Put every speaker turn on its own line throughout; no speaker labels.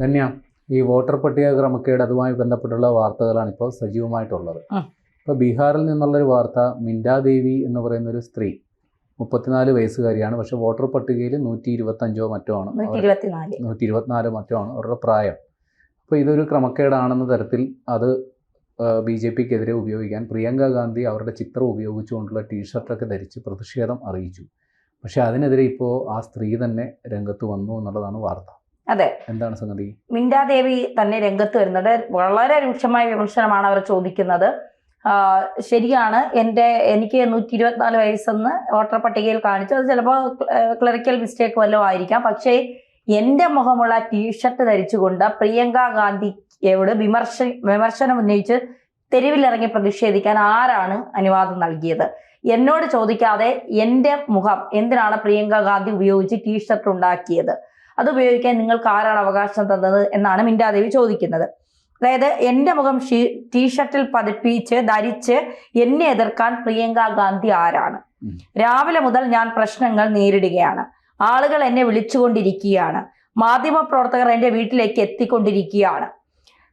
ധന്യ ഈ വോട്ടർ പട്ടിക ക്രമക്കേട് അതുമായി ബന്ധപ്പെട്ടുള്ള വാർത്തകളാണ് ഇപ്പോൾ സജീവമായിട്ടുള്ളത്. ഇപ്പോൾ ബീഹാറിൽ നിന്നുള്ളൊരു വാർത്ത മിൻഡാദേവി എന്ന് പറയുന്ന ഒരു സ്ത്രീ മുപ്പത്തിനാല് വയസ്സുകാരിയാണ്. പക്ഷെ വോട്ടർ പട്ടികയിൽ നൂറ്റി ഇരുപത്തഞ്ചോ മറ്റോ ആണ്.
നൂറ്റി
അവർ-
ഇരുപത്തിനാല്
നൂറ്റി ഇരുപത്തിനാല് മറ്റോ ആണ് അവരുടെ പ്രായം. അപ്പോൾ ഇതൊരു ക്രമക്കേടാണെന്ന തരത്തിൽ അത് ബി ജെ പിക്കെതിരെ ഉപയോഗിക്കാൻ പ്രിയങ്ക ഗാന്ധി അവരുടെ ചിത്രം ഉപയോഗിച്ചുകൊണ്ടുള്ള ടീഷർട്ടൊക്കെ ധരിച്ച് പ്രതിഷേധം അറിയിച്ചു. പക്ഷേ അതിനെതിരെ ഇപ്പോൾ ആ സ്ത്രീ തന്നെ രംഗത്ത് വന്നു എന്നുള്ളതാണ് വാർത്ത.
അതെ.
എന്താണ് സംഗതി?
മിണ്ടാദേവി തന്നെ രംഗത്ത് വരുന്നത് വളരെ രൂക്ഷമായ വിമർശനമാണ് അവർ ചോദിക്കുന്നത്. ശരിയാണ്. എന്റെ എനിക്ക് നൂറ്റി ഇരുപത്തിനാല് വയസ്സെന്ന് വോട്ടർ പട്ടികയിൽ കാണിച്ചു. അത് ചിലപ്പോൾ ക്ലറിക്കൽ മിസ്റ്റേക്ക് വല്ലതും ആയിരിക്കാം. പക്ഷേ എന്റെ മുഖമുള്ള ടീഷർട്ട് ധരിച്ചുകൊണ്ട് പ്രിയങ്ക ഗാന്ധിയോട് വിമർശ വിമർശനം ഉന്നയിച്ച് തെരുവിലിറങ്ങി പ്രതിഷേധിക്കാൻ ആരാണ് അനുവാദം നൽകിയത്? എന്നോട് ചോദിക്കാതെ എന്റെ മുഖം എന്തിനാണ് പ്രിയങ്ക ഗാന്ധി ഉപയോഗിച്ച് ടീഷർട്ട് ഉണ്ടാക്കിയത്? അത് ഉപയോഗിക്കാൻ നിങ്ങൾക്ക് ആരാണ് അവകാശം തന്നത് എന്നാണ് മിൻഡാദേവി ചോദിക്കുന്നത്. അതായത് എന്റെ മുഖം ടീഷർട്ടിൽ പതിപ്പിച്ച് ധരിച്ച് എന്നെ എതിർക്കാൻ പ്രിയങ്ക ഗാന്ധി ആരാണ്? രാവിലെ മുതൽ ഞാൻ പ്രശ്നങ്ങൾ നേരിടുകയാണ്. ആളുകൾ എന്നെ വിളിച്ചുകൊണ്ടിരിക്കുകയാണ്. മാധ്യമപ്രവർത്തകർ എന്റെ വീട്ടിലേക്ക് എത്തിക്കൊണ്ടിരിക്കുകയാണ്.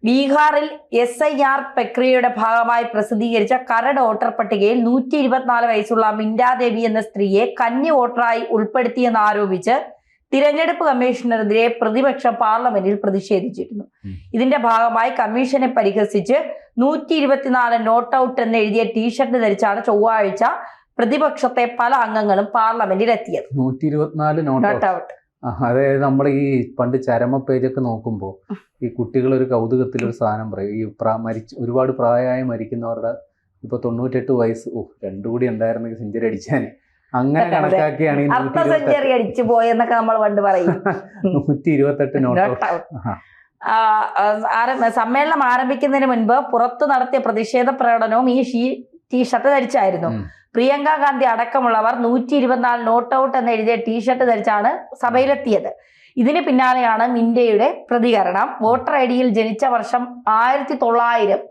ബീഹാറിൽ എസ് ഐ ആർ പ്രക്രിയയുടെ ഭാഗമായി പ്രസിദ്ധീകരിച്ച കരട് വോട്ടർ പട്ടികയിൽ നൂറ്റി ഇരുപത്തിനാല് വയസ്സുള്ള മിൻഡാദേവി എന്ന സ്ത്രീയെ കന്നി വോട്ടറായി ഉൾപ്പെടുത്തിയെന്ന് ആരോപിച്ച് തിരഞ്ഞെടുപ്പ് കമ്മീഷണറെതിരെ പ്രതിപക്ഷം പാർലമെന്റിൽ പ്രതിഷേധിച്ചിരുന്നു. ഇതിന്റെ ഭാഗമായി കമ്മീഷനെ പരിഹസിച്ച് നൂറ്റി ഇരുപത്തിനാല് നോട്ട് ഔട്ട് എന്ന് എഴുതിയ ടീഷർട്ട് ധരിച്ചാണ് ചൊവ്വാഴ്ച പ്രതിപക്ഷത്തെ പല അംഗങ്ങളും പാർലമെന്റിൽ എത്തിയത്
നൂറ്റി ഇരുപത്തിനാല് നോട്ട്
ഔട്ട്.
അതെ അതായത് നമ്മൾ ഈ പണ്ട് ചരമ പേജൊക്കെ നോക്കുമ്പോൾ ഈ കുട്ടികൾ ഒരു കൗതുകത്തിൽ ഒരു സാധനം പറയും. ഈ പ്രാ മരിച്ച് ഒരുപാട് പ്രായമായി മരിക്കുന്നവരുടെ ഇപ്പൊ തൊണ്ണൂറ്റെട്ട് വയസ്സ്. ഓ രണ്ടു കൂടി ഉണ്ടായിരുന്നെങ്കിൽ സെഞ്ചുറി അടിച്ചാൽ അങ്ങനെ കണക്കാക്കിയാണ്
സെഞ്ചുറി അടിച്ചു പോയെന്നൊക്കെ നമ്മൾ പണ്ട് പറയും.
നൂറ്റി ഇരുപത്തെട്ട് നോട്ട്
സമ്മേളനം ആരംഭിക്കുന്നതിന് മുൻപ് പുറത്തു നടത്തിയ പ്രതിഷേധ പ്രകടനവും ഈ ഷീ ടീഷർട്ട് ധരിച്ചായിരുന്നു. പ്രിയങ്ക ഗാന്ധി അടക്കമുള്ളവർ നൂറ്റി ഇരുപത്തിനാല് നോട്ട് ഔട്ട് എന്ന് എഴുതിയ ടീഷർട്ട് ധരിച്ചാണ് സഭയിലെത്തിയത്. ഇതിന് പിന്നാലെയാണ് മിന്റയുടെ പ്രതികരണം. വോട്ടർ ഐ ഡിയിൽ ജനിച്ച വർഷം ആയിരത്തി തൊള്ളായിരം.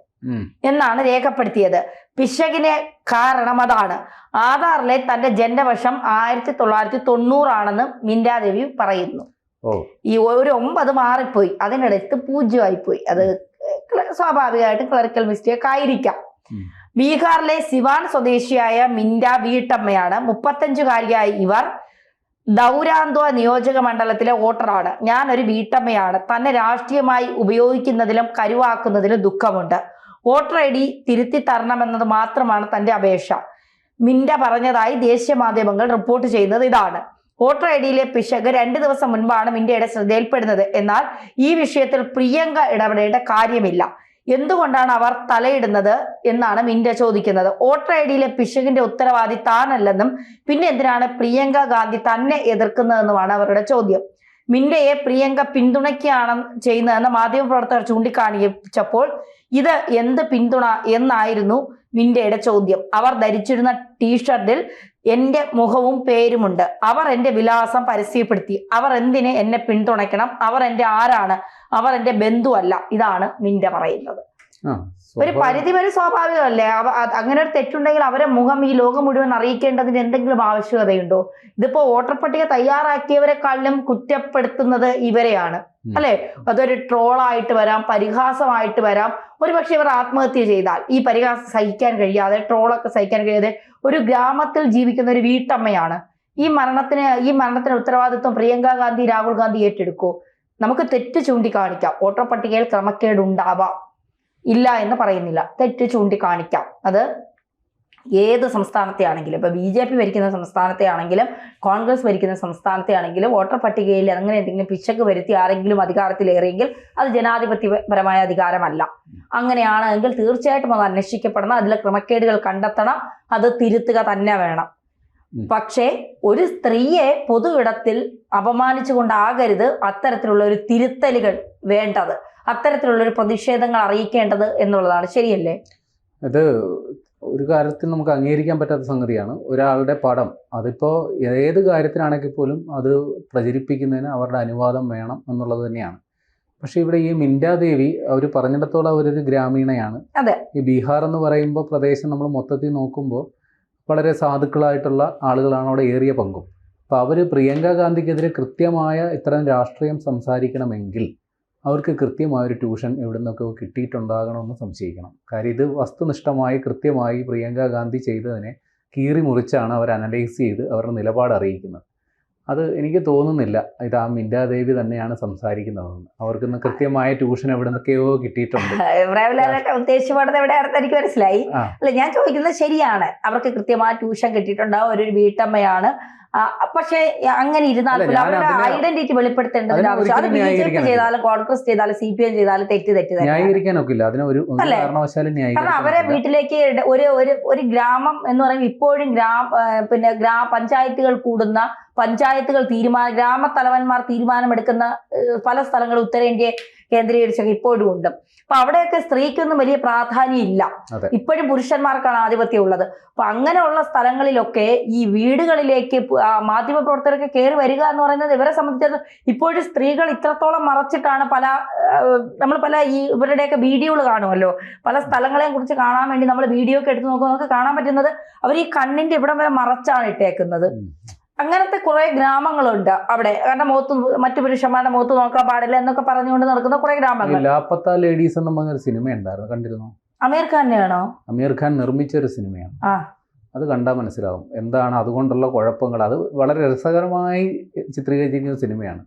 എന്നാണ് രേഖപ്പെടുത്തിയത്. പിശകിന് കാരണം അതാണ്. ആധാറിലെ തന്റെ ജന്മവർഷം ആയിരത്തി തൊള്ളായിരത്തി തൊണ്ണൂറാണെന്ന് മിൻഡാദേവി പറയുന്നു ഈ ഒരു ഒമ്പത് മാറിപ്പോയി. അതിനടുത്ത് പൂജ്യമായിപ്പോയി. അത് സ്വാഭാവികമായിട്ട് ക്ലറിക്കൽ മിസ്റ്റേക്ക് ആയിരിക്കാം. ബീഹാറിലെ സിവാൻ സ്വദേശിയായ മിൻഡ വീട്ടമ്മയാണ്. മുപ്പത്തഞ്ചുകാരിയായ ഇവർ ദൗരാന്ത്വ നിയോജക മണ്ഡലത്തിലെ വോട്ടറാണ്. ഞാൻ ഒരു വീട്ടമ്മയാണ്. തന്നെ രാഷ്ട്രീയമായി ഉപയോഗിക്കുന്നതിലും കരുവാക്കുന്നതിലും ദുഃഖമുണ്ട്. വോട്ടർ ഐ ഡി തിരുത്തി തരണമെന്നത് മാത്രമാണ് തന്റെ അപേക്ഷ. മിൻഡ പറഞ്ഞതായി ദേശീയ മാധ്യമങ്ങൾ റിപ്പോർട്ട് ചെയ്യുന്നത് ഇതാണ്. വോട്ടർ ഐ ഡിയിലെ പിശക് രണ്ട് ദിവസം മുൻപാണ് മിൻഡയുടെ ശ്രദ്ധയിൽപ്പെടുന്നത്. എന്നാൽ ഈ വിഷയത്തിൽ പ്രിയങ്ക ഇടപെടേണ്ട കാര്യമില്ല. എന്തുകൊണ്ടാണ് അവർ തലയിടുന്നത് എന്നാണ് മിൻഡ ചോദിക്കുന്നത്. വോട്ടർ ഐ ഡിയിലെ പിശകിന്റെ ഉത്തരവാദി താനല്ലെന്നും പിന്നെ എന്തിനാണ് പ്രിയങ്ക ഗാന്ധി തന്നെ എതിർക്കുന്നതെന്നുമാണ് അവരുടെ ചോദ്യം. മിൻഡയെ പ്രിയങ്ക പിന്തുണയ്ക്കുകയാണ് ചെയ്യുന്നതെന്ന് മാധ്യമപ്രവർത്തകർ ചൂണ്ടിക്കാണിച്ചപ്പോൾ ഇത് എന്ത് പിന്തുണ എന്നായിരുന്നു മിൻഡയുടെ ചോദ്യം. അവർ ധരിച്ചിരുന്ന ടീഷർട്ടിൽ എന്റെ മുഖവും പേരുമുണ്ട്. അവർ എന്റെ വിലാസം പരസ്യപ്പെടുത്തി. അവർ എന്തിനെ എന്നെ പിന്തുണയ്ക്കണം? അവർ എന്റെ ആരാണ്? അവർ എന്റെ ബന്ധുവല്ല. ഇതാണ് മിൻഡ പറയുന്നത്. ഒരു പരിധി വരെ സ്വാഭാവികമല്ലേ? അങ്ങനെ ഒരു തെറ്റുണ്ടെങ്കിൽ അവരെ മുഖം ഈ ലോകം മുഴുവൻ അറിയിക്കേണ്ടതിന് എന്തെങ്കിലും ആവശ്യകതയുണ്ടോ? ഇതിപ്പോ വോട്ടർ പട്ടിക തയ്യാറാക്കിയവരെക്കാളിലും കുറ്റപ്പെടുത്തുന്നത് ഇവരെയാണ്. അല്ലെ? അതൊരു ട്രോളായിട്ട് വരാം പരിഹാസമായിട്ട് വരാം. ഒരുപക്ഷെ ഇവർ ആത്മഹത്യ ചെയ്താൽ ഈ പരിഹാസം സഹിക്കാൻ കഴിയാതെ ട്രോളൊക്കെ സഹിക്കാൻ കഴിയാതെ ഒരു ഗ്രാമത്തിൽ ജീവിക്കുന്ന ഒരു വീട്ടമ്മയാണ്. ഈ മരണത്തിന് ഈ മരണത്തിന് ഉത്തരവാദിത്വം പ്രിയങ്ക ഗാന്ധി രാഹുൽ ഗാന്ധി ഏറ്റെടുക്കൂ. നമുക്ക് തെറ്റ് ചൂണ്ടിക്കാണിക്കാം. വോട്ടർ പട്ടികയിൽ ക്രമക്കേട് ഉണ്ടാവാം ഇല്ല എന്ന് പറയുന്നില്ല. തെറ്റ് ചൂണ്ടിക്കാണിക്കാം. അത് ഏത് സംസ്ഥാനത്തെ ആണെങ്കിലും ഇപ്പൊ ബി ജെ പി ഭരിക്കുന്ന സംസ്ഥാനത്തെ ആണെങ്കിലും കോൺഗ്രസ് ഭരിക്കുന്ന സംസ്ഥാനത്തെ ആണെങ്കിലും വോട്ടർ പട്ടികയിൽ അങ്ങനെ എന്തെങ്കിലും പിശക്ക് വരുത്തി ആരെങ്കിലും അധികാരത്തിലേറിയെങ്കിൽ അത് ജനാധിപത്യപരമായ അധികാരമല്ല. അങ്ങനെയാണെങ്കിൽ തീർച്ചയായിട്ടും അത് അന്വേഷിക്കപ്പെടണം. അതിലെ ക്രമക്കേടുകൾ കണ്ടെത്തണം. അത് തിരുത്തുക തന്നെ വേണം. പക്ഷേ ഒരു സ്ത്രീയെ പൊതു ഇടത്തിൽ അപമാനിച്ചുകൊണ്ടാകരുത് അത്തരത്തിലുള്ള ഒരു തിരുത്തലുകൾ വേണ്ടത്. അത്തരത്തിലുള്ള ഒരു പ്രതിഷേധങ്ങൾ അറിയിക്കേണ്ടത് എന്നുള്ളതാണ്. ശരിയല്ലേ?
ഇത് ഒരു കാര്യത്തിൽ നമുക്ക് അംഗീകരിക്കാൻ പറ്റാത്ത സംഗതിയാണ്. ഒരാളുടെ പടം അതിപ്പോൾ ഏത് കാര്യത്തിനാണെങ്കിൽ പോലും അത് പ്രചരിപ്പിക്കുന്നതിന് അവരുടെ അനുവാദം വേണം എന്നുള്ളത് തന്നെയാണ്. പക്ഷേ ഇവിടെ ഈ മിൻഡാദേവി അവർ പറഞ്ഞിടത്തോളം അവരൊരു ഗ്രാമീണയാണ്.
അതെ.
ഈ ബീഹാർ എന്ന് പറയുമ്പോൾ പ്രദേശം നമ്മൾ മൊത്തത്തിൽ നോക്കുമ്പോൾ വളരെ സാധുക്കളായിട്ടുള്ള ആളുകളാണ് അവിടെ ഏറിയ പങ്കും. അപ്പോൾ അവർ പ്രിയങ്ക ഗാന്ധിക്കെതിരെ കൃത്യമായ ഇത്തരം രാഷ്ട്രീയം സംസാരിക്കണമെങ്കിൽ അവർക്ക് കൃത്യമായ ഒരു ട്യൂഷൻ എവിടെ നിന്നൊക്കെ കിട്ടിയിട്ടുണ്ടാകണമെന്ന് സംശയിക്കണം. കാര്യം ഇത് വസ്തുനിഷ്ഠമായി കൃത്യമായി പ്രിയങ്ക ഗാന്ധി ചെയ്തതിനെ കീറി മുറിച്ചാണ് അവർ അനലൈസ് ചെയ്ത് അവരുടെ നിലപാട് അറിയിക്കുന്നത്. അത് എനിക്ക് തോന്നുന്നില്ല. ഇത് ആ മിൻഡാദേവി തന്നെയാണ് സംസാരിക്കുന്നതെന്ന്. അവർക്കിന്ന് കൃത്യമായ ട്യൂഷൻ എവിടെ നിന്നൊക്കെയോ കിട്ടിയിട്ടുണ്ട്.
പ്രേമലാലൊക്കെ എവിടെ എവിടെയാണെന്ന് എനിക്ക് മനസ്സിലായി. അല്ല ഞാൻ ചോദിക്കുന്നത് ശരിയാണ്. അവർക്ക് കൃത്യമായ ട്യൂഷൻ കിട്ടിയിട്ടുണ്ടാവും. ഒരു വീട്ടമ്മയാണ്. പക്ഷേ അങ്ങനെ ഇരുന്നാൽ പോലും അവരുടെ ഐഡന്റിറ്റി വെളിപ്പെടുത്തേണ്ടതിന്റെ ആവശ്യം അത് ബി ജെ പി ചെയ്താലും കോൺഗ്രസ് ചെയ്താലും സി പി എം ചെയ്താലും തെറ്റ് തെറ്റ് അല്ലേ? കാരണം അവരെ വീട്ടിലേക്ക് ഒരു ഒരു ഒരു ഗ്രാമം എന്ന് പറയുമ്പോൾ ഇപ്പോഴും ഗ്രാമ പിന്നെ ഗ്രാമ പഞ്ചായത്തുകൾ കൂടുന്ന പഞ്ചായത്തുകൾ തീരുമാന ഗ്രാമത്തലവന്മാർ തീരുമാനമെടുക്കുന്ന പല സ്ഥലങ്ങളും ഉത്തരേന്ത്യയെ കേന്ദ്രീകരിച്ചൊക്കെ ഇപ്പോഴും ഉണ്ട്. അപ്പൊ അവിടെയൊക്കെ സ്ത്രീക്കൊന്നും വലിയ പ്രാധാന്യം ഇല്ല ഇപ്പോഴും പുരുഷന്മാർക്കാണ് ആധിപത്യം ഉള്ളത്. അപ്പൊ അങ്ങനെയുള്ള സ്ഥലങ്ങളിലൊക്കെ ഈ വീടുകളിലേക്ക് മാധ്യമ പ്രവർത്തകരൊക്കെ കയറി വരിക എന്ന് പറയുന്നത് ഇവരെ സംബന്ധിച്ചിടത്തോളം ഇപ്പോഴും സ്ത്രീകൾ ഇത്രത്തോളം മറച്ചിട്ടാണ് പല നമ്മൾ പല ഈ ഇവരുടെയൊക്കെ വീഡിയോകൾ കാണുമല്ലോ. പല സ്ഥലങ്ങളെയും കുറിച്ച് കാണാൻ വേണ്ടി നമ്മൾ വീഡിയോ ഒക്കെ എടുത്ത് നോക്കുമ്പോൾ നമുക്ക് കാണാൻ പറ്റുന്നത് അവർ ഈ കണ്ണിന്റെ ഇവിടം വരെ മറച്ചാണ് ഇട്ടേക്കുന്നത്. അങ്ങനത്തെ കുറെ ഗ്രാമങ്ങളുണ്ട് അവിടെ. കാരണം മുഖത്ത് മറ്റു പുരുഷന്മാരുടെ മുഖത്ത് നോക്കാൻ പാടില്ല എന്നൊക്കെ പറഞ്ഞുകൊണ്ട് നടക്കുന്ന കുറെ ഗ്രാമങ്ങൾ.
ലാപ്പത്ത ലേഡീസ് എന്ന് പറഞ്ഞൊരു സിനിമ ഉണ്ടായിരുന്നു. കണ്ടിരുന്നു?
അമീർ ഖാനെയാണോ
അമീർ ഖാൻ നിർമ്മിച്ച ഒരു സിനിമയാണ്. അത് കണ്ടാൽ മനസ്സിലാവും. എന്താണ് അതുകൊണ്ടുള്ള കുഴപ്പങ്ങൾ? അത് വളരെ രസകരമായി ചിത്രീകരിച്ചിരിക്കുന്ന സിനിമയാണ്.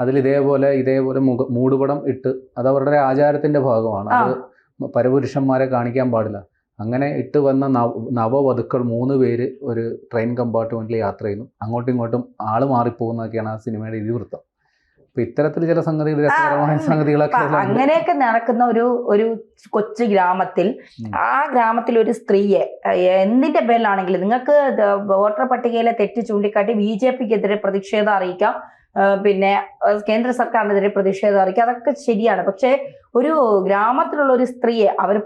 അതിൽ ഇതേപോലെ ഇതേപോലെ മുഖ മൂടുപടം ഇട്ട് അത് അവരുടെ ആചാരത്തിന്റെ ഭാഗമാണ്. അത് പരപുരുഷന്മാരെ കാണിക്കാൻ പാടില്ല. അങ്ങനെ ഇട്ട് വന്ന നവ നവവധുക്കൾ മൂന്ന് പേര് ഒരു ട്രെയിൻ കമ്പാർട്ട്മെന്റിൽ യാത്ര ചെയ്യുന്നു. അങ്ങോട്ടും ഇങ്ങോട്ടും ആൾ മാറിപ്പോകുന്നതൊക്കെയാണ് ആ സിനിമയുടെ ഇതിവൃത്തം. അപ്പൊ ഇത്തരത്തിൽ ചില സംഗതികൾ രസകരമായ സംഗതികളൊക്കെ
അങ്ങനെയൊക്കെ നടക്കുന്ന ഒരു ഒരു കൊച്ചു ഗ്രാമത്തിൽ ആ ഗ്രാമത്തിൽ ഒരു സ്ത്രീയെ എന്തിന്റെ പേരിലാണെങ്കിലും നിങ്ങൾക്ക് വോട്ടർ പട്ടികയിലെ തെറ്റ് ചൂണ്ടിക്കാട്ടി ബി ജെ പിക്കെതിരെ പ്രതിഷേധം അറിയിക്കാം. പിന്നെ കേന്ദ്ര സർക്കാരിനെതിരെ പ്രതിഷേധം അറിയിക്കുക അതൊക്കെ ശരിയാണ്. പക്ഷേ ഒരു ഗ്രാമത്തിലുള്ള ഒരു സ്ത്രീയെ അവർ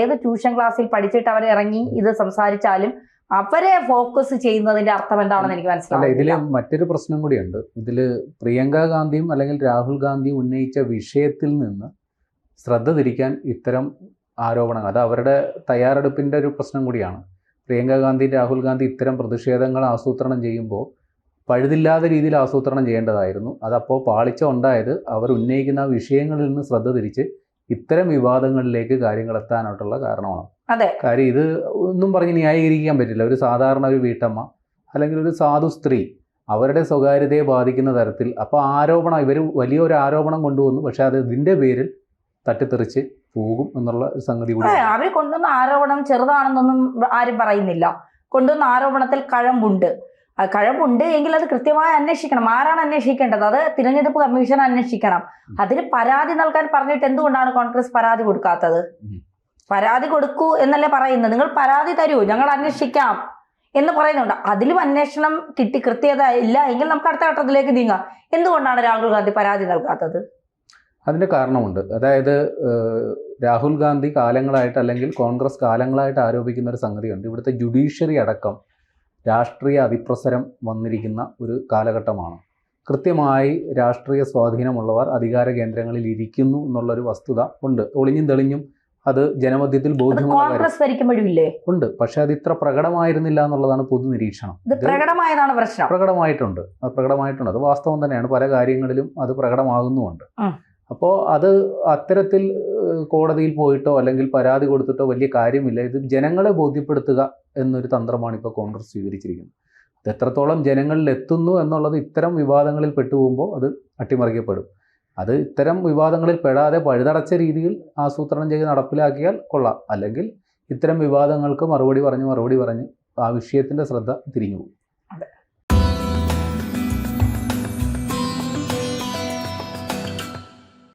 ഏത് ട്യൂഷൻ ക്ലാസ്സിൽ പഠിച്ചിട്ട് അവർ ഇറങ്ങി ഇത് സംസാരിച്ചാലും അവരെ ഫോക്കസ് ചെയ്യുന്നതിന്റെ അർത്ഥം എന്താണെന്ന് എനിക്ക്
മനസ്സിലായി
ഇതിൽ
മറ്റൊരു പ്രശ്നം കൂടിയുണ്ട്. ഇതിൽ പ്രിയങ്ക ഗാന്ധിയും അല്ലെങ്കിൽ രാഹുൽ ഗാന്ധിയും ഉന്നയിച്ച വിഷയത്തിൽ നിന്ന് ശ്രദ്ധ തിരിക്കാൻ ഇത്തരം ആരോപണങ്ങൾ അത് അവരുടെ തയ്യാറെടുപ്പിന്റെ ഒരു പ്രശ്നം കൂടിയാണ്. പ്രിയങ്ക ഗാന്ധി രാഹുൽ ഗാന്ധി ഇത്തരം പ്രതിഷേധങ്ങൾ ആസൂത്രണം ചെയ്യുമ്പോൾ പഴുതില്ലാത്ത രീതിയിൽ ആസൂത്രണം ചെയ്യേണ്ടതായിരുന്നു. അതപ്പോൾ പാളിച്ച ഉണ്ടായത് അവർ ഉന്നയിക്കുന്ന വിഷയങ്ങളിൽ നിന്ന് ശ്രദ്ധ തിരിച്ച് ഇത്തരം വിവാദങ്ങളിലേക്ക് കാര്യങ്ങൾ എത്താനായിട്ടുള്ള കാരണമാണ്.
അതെ.
കാര്യം ഇത് ഒന്നും പറഞ്ഞ് ന്യായീകരിക്കാൻ പറ്റില്ല. ഒരു സാധാരണ ഒരു വീട്ടമ്മ അല്ലെങ്കിൽ ഒരു സാധു സ്ത്രീ അവരുടെ സ്വകാര്യതയെ ബാധിക്കുന്ന തരത്തിൽ അപ്പോൾ ആരോപണം ഇവർ വലിയൊരു ആരോപണം കൊണ്ടുവന്നു. പക്ഷേ അത് ഇതിന്റെ പേരിൽ തട്ടിത്തെറിച്ച് പോകും എന്നുള്ള ഒരു സംഗതി കൂടി
അവർ കൊണ്ടുവന്ന ആരോപണം ചെറുതാണെന്നൊന്നും ആരും പറയുന്നില്ല. കൊണ്ടുവന്ന ആരോപണത്തിൽ കഴമ്പുണ്ട്. കഴമ്പുണ്ട് എങ്കിൽ അത് കൃത്യമായി അന്വേഷിക്കണം. ആരാണ് അന്വേഷിക്കേണ്ടത്? അത് തിരഞ്ഞെടുപ്പ് കമ്മീഷൻ അന്വേഷിക്കണം. അതിന് പരാതി നൽകാൻ പറഞ്ഞിട്ട് എന്തുകൊണ്ടാണ് കോൺഗ്രസ് പരാതി കൊടുക്കാത്തത്? പരാതി കൊടുക്കൂ എന്നല്ലേ പറയുന്നത്. നിങ്ങൾ പരാതി തരൂ. ഞങ്ങൾ അന്വേഷിക്കാം എന്ന് പറയുന്നുണ്ട്. അതിലും അന്വേഷണം കിട്ടി കൃത്യത ഇല്ല എങ്കിൽ നമുക്ക് അടുത്ത ഘട്ടത്തിലേക്ക് നീങ്ങാം. എന്തുകൊണ്ടാണ് രാഹുൽ ഗാന്ധി പരാതി നൽകാത്തത്?
അതിന്റെ കാരണമുണ്ട്. അതായത് രാഹുൽ ഗാന്ധി കാലങ്ങളായിട്ട് അല്ലെങ്കിൽ കോൺഗ്രസ് കാലങ്ങളായിട്ട് ആരോപിക്കുന്ന ഒരു സംഗതിയുണ്ട്. ഇവിടുത്തെ ജുഡീഷ്യറി അടക്കം രാഷ്ട്രീയ അതിപ്രസരം വന്നിരിക്കുന്ന ഒരു കാലഘട്ടമാണ്. കൃത്യമായി രാഷ്ട്രീയ സ്വാധീനമുള്ളവർ അധികാര കേന്ദ്രങ്ങളിൽ ഇരിക്കുന്നു എന്നുള്ളൊരു വസ്തുത ഉണ്ട്. ഒളിഞ്ഞും തെളിഞ്ഞും അത് ജനമധ്യത്തിൽ ബോധ്യമുള്ള ഉണ്ട്. പക്ഷെ അത് ഇത്ര പ്രകടമായിരുന്നില്ല എന്നുള്ളതാണ് പൊതു നിരീക്ഷണം
പ്രകടമായതാണ് പ്രശ്നം.
പ്രകടമായിട്ടുണ്ട്. അത് പ്രകടമായിട്ടുണ്ട്. അത് വാസ്തവം തന്നെയാണ്. പല കാര്യങ്ങളിലും അത് പ്രകടമാകുന്നുമുണ്ട്.
അപ്പോ
അപ്പോൾ അത് അത്തരത്തിൽ കോടതിയിൽ പോയിട്ടോ അല്ലെങ്കിൽ പരാതി കൊടുത്തിട്ടോ വലിയ കാര്യമില്ല. ഇത് ജനങ്ങളെ ബോധ്യപ്പെടുത്തുക എന്നൊരു തന്ത്രമാണ് ഇപ്പോൾ കോൺഗ്രസ് സ്വീകരിച്ചിരിക്കുന്നത്. അത് എത്രത്തോളം ജനങ്ങളിൽ എത്തുന്നു എന്നുള്ളത് ഇത്തരം വിവാദങ്ങളിൽ പെട്ടുപോകുമ്പോൾ അത് അട്ടിമറിക്കപ്പെടും. അത് ഇത്തരം വിവാദങ്ങളിൽ പെടാതെ പഴുതടച്ച രീതിയിൽ ആസൂത്രണം ചെയ്ത് നടപ്പിലാക്കിയാൽ കൊള്ളാം. അല്ലെങ്കിൽ ഇത്തരം വിവാദങ്ങൾക്ക് മറുപടി പറഞ്ഞ് മറുപടി പറഞ്ഞ് ആ വിഷയത്തിന്റെ ശ്രദ്ധ തിരിഞ്ഞു പോകും.